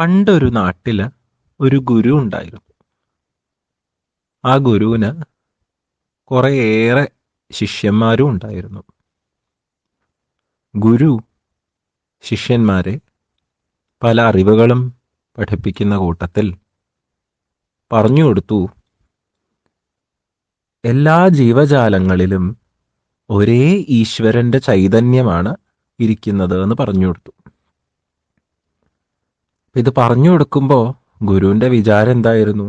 പണ്ടൊരു നാട്ടിൽ ഒരു ഗുരു ഉണ്ടായിരുന്നു. ആ ഗുരുവിന് കുറേയേറെ ശിഷ്യന്മാരും ഉണ്ടായിരുന്നു. ഗുരു ശിഷ്യന്മാരെ പല അറിവുകളും പഠിപ്പിക്കുന്ന കൂട്ടത്തിൽ പറഞ്ഞു കൊടുത്തു എല്ലാ ജീവജാലങ്ങളിലും ഒരേ ഈശ്വരന്റെ ചൈതന്യമാണ് ഇരിക്കുന്നത് എന്ന് പറഞ്ഞു കൊടുത്തു. ഇത് പറഞ്ഞു കൊടുക്കുമ്പോൾ ഗുരുവിന്റെ വിചാരം എന്തായിരുന്നു?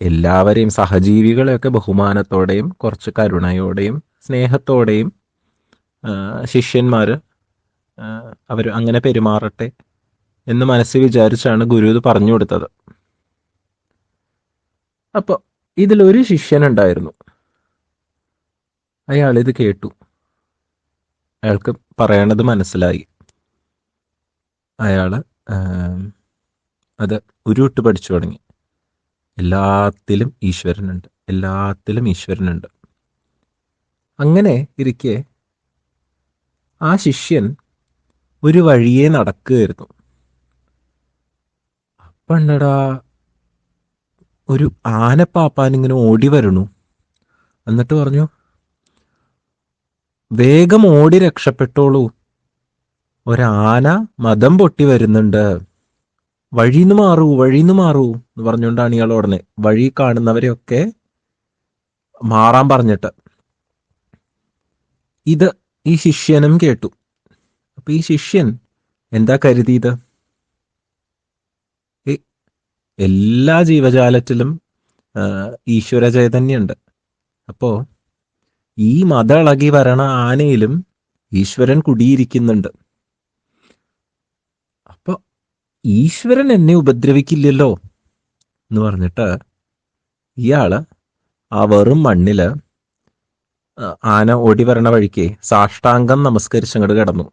എല്ലാവരെയും സഹജീവികളെയൊക്കെ ബഹുമാനത്തോടെയും കുറച്ച് കരുണയോടെയും സ്നേഹത്തോടെയും ശിഷ്യന്മാർ അവർ അങ്ങനെ പെരുമാറട്ടെ എന്ന് മനസ്സിൽ വിചാരിച്ചാണ് ഗുരു ഇത് പറഞ്ഞു കൊടുത്തത്. അപ്പൊ ഇതിലൊരു ശിഷ്യനുണ്ടായിരുന്നു. അയാൾ ഇത് കേട്ടു. അയാൾക്ക് പറയണത് മനസ്സിലായി. അയാൾ ആം, അത് ഉരുവിട്ട് പഠിച്ചു തുടങ്ങി. എല്ലാത്തിലും ഈശ്വരനുണ്ട്. എല്ലാത്തിലും ഈശ്വരനുണ്ട്. അങ്ങനെ ഇരിക്കെ ആ ശിഷ്യൻ ഒരു വഴിയെ നടക്കുകയായിരുന്നു. അപ്പണ്ടടാ ഒരു ആനപ്പാപ്പാൻ ഇങ്ങനെ ഓടി വരണു. എന്നിട്ട് പറഞ്ഞു വേഗം ഓടി രക്ഷപ്പെട്ടോളൂ. ഒരാന മതം പൊട്ടി വരുന്നുണ്ട്. വഴിന്ന് മാറൂ വഴിന്ന് മാറൂ എന്ന് പറഞ്ഞുകൊണ്ടാണ് ഇയാൾ ഉടനെ വഴി കാണുന്നവരെയൊക്കെ മാറാൻ പറഞ്ഞിട്ട്. ഇത് ഈ ശിഷ്യനും കേട്ടു. അപ്പൊ ഈ ശിഷ്യൻ എന്താ കരുതിയത്? എല്ലാ ജീവജാലത്തിലും ഈശ്വര ചൈതന്യമുണ്ട്. അപ്പോ ഈ മത ഇളകി വരണ ആനയിലും ഈശ്വരൻ കുടിയിരിക്കുന്നുണ്ട് അപ്പൊ ഈശ്വരൻ എന്നെ ഉപദ്രവിക്കില്ലല്ലോ എന്ന് പറഞ്ഞിട്ട് ഇയാൾ ആ വെറും മണ്ണിൽ ആന ഓടി വരണ വഴിക്ക് സാഷ്ടാംഗം നമസ്കരിച്ചങ്ങോട്ട് കിടന്നു.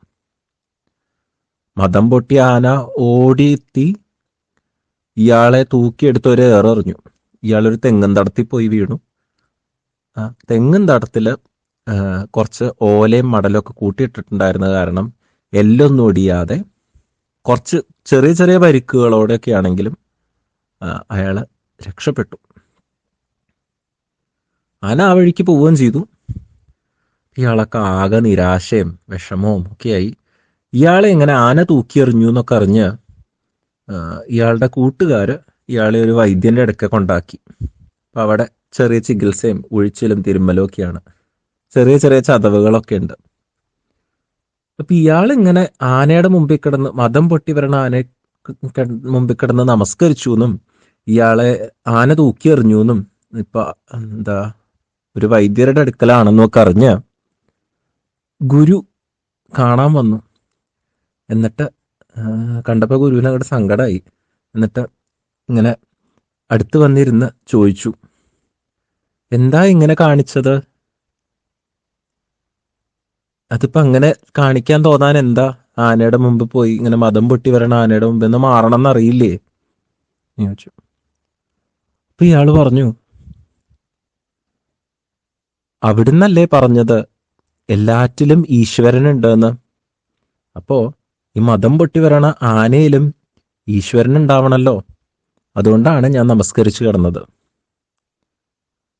മതം പൊട്ടിയ ആന ഓടിയെത്തി ഇയാളെ തൂക്കിയെടുത്ത് ഒരു ഏറെറിഞ്ഞു ഇയാളൊരു തെങ്ങും തടത്തിൽ പോയി വീണു. ആ തെങ്ങും തടത്തിൽ കുറച്ച് ഓലയും മടലൊക്കെ കൂട്ടിയിട്ടിട്ടുണ്ടായിരുന്ന കാരണം എല്ലൊന്നും ഒടിയാതെ കുറച്ച് ചെറിയ ചെറിയ പരിക്കുകളോടെയൊക്കെ ആണെങ്കിലും അയാൾ രക്ഷപ്പെട്ടു. ആന ആ വഴിക്ക് പോവുകയും ചെയ്തു. ഇയാളൊക്കെ ആകെ നിരാശയും വിഷമവും ഒക്കെയായി. ഇയാളെ എങ്ങനെ ആന തൂക്കിയെറിഞ്ഞു എന്നൊക്കെ അറിഞ്ഞ് ഇയാളുടെ കൂട്ടുകാര് ഇയാളെ ഒരു വൈദ്യന്റെ അടുക്ക കൊണ്ടാക്കി. അപ്പൊ അവിടെ ചെറിയ ചികിത്സയും ഒഴിച്ചിലും തിരുമ്മലും ഒക്കെയാണ്. ചെറിയ ചെറിയ ചതവുകളൊക്കെ ഉണ്ട്. അപ്പൊ ഇയാൾ ഇങ്ങനെ ആനയുടെ മുമ്പിൽ കിടന്ന് മതം പൊട്ടി വരണ ആന മുമ്പിൽ കിടന്ന് നമസ്കരിച്ചു എന്നും ഇയാളെ ആന തൂക്കി എറിഞ്ഞു എന്നും ഇപ്പൊ എന്താ ഒരു വൈദ്യരുടെ അടുക്കലാണെന്നും ഒക്കെ അറിഞ്ഞ ഗുരു കാണാൻ വന്നു. എന്നിട്ട് കണ്ടപ്പോൾ കണ്ടപ്പോ ഗുരുവിന് അങ്ങോട്ട് സങ്കടമായി എന്നിട്ട് ഇങ്ങനെ അടുത്ത് വന്നിരുന്ന് ചോദിച്ചു എന്താ ഇങ്ങനെ കാണിച്ചത്? അതിപ്പോ അങ്ങനെ കാണിക്കാൻ തോന്നാൻ എന്താ? ആനയുടെ മുമ്പ് പോയി ഇങ്ങനെ മതം പൊട്ടി വരണ ആനയുടെ മുമ്പ് എന്ന് മാറണം എന്നറിയില്ലേ എന്ന് ചോദിച്ചു. അപ്പൊ ഇയാൾ പറഞ്ഞു അവിടുന്നല്ലേ പറഞ്ഞത്? എല്ലാറ്റിലും ഈശ്വരനുണ്ടെന്ന്. അപ്പോ ഈ മതം പൊട്ടി വരണ ആനയിലും ഈശ്വരൻ ഉണ്ടാവണല്ലോ അതുകൊണ്ടാണ് ഞാൻ നമസ്കരിച്ചു കിടന്നത്.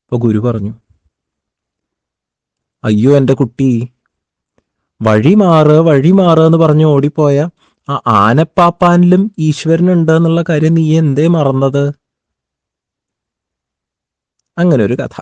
അപ്പൊ ഗുരു പറഞ്ഞു അയ്യോ എന്റെ കുട്ടി വഴി മാറ് വഴി മാറ് എന്ന് പറഞ്ഞു ഓടിപ്പോയ ആ ആനപ്പാപ്പാനിലും ഈശ്വരനുണ്ട് എന്നുള്ള കാര്യം നീ എന്തേ മറന്നത്? അങ്ങനെ ഒരു കഥ.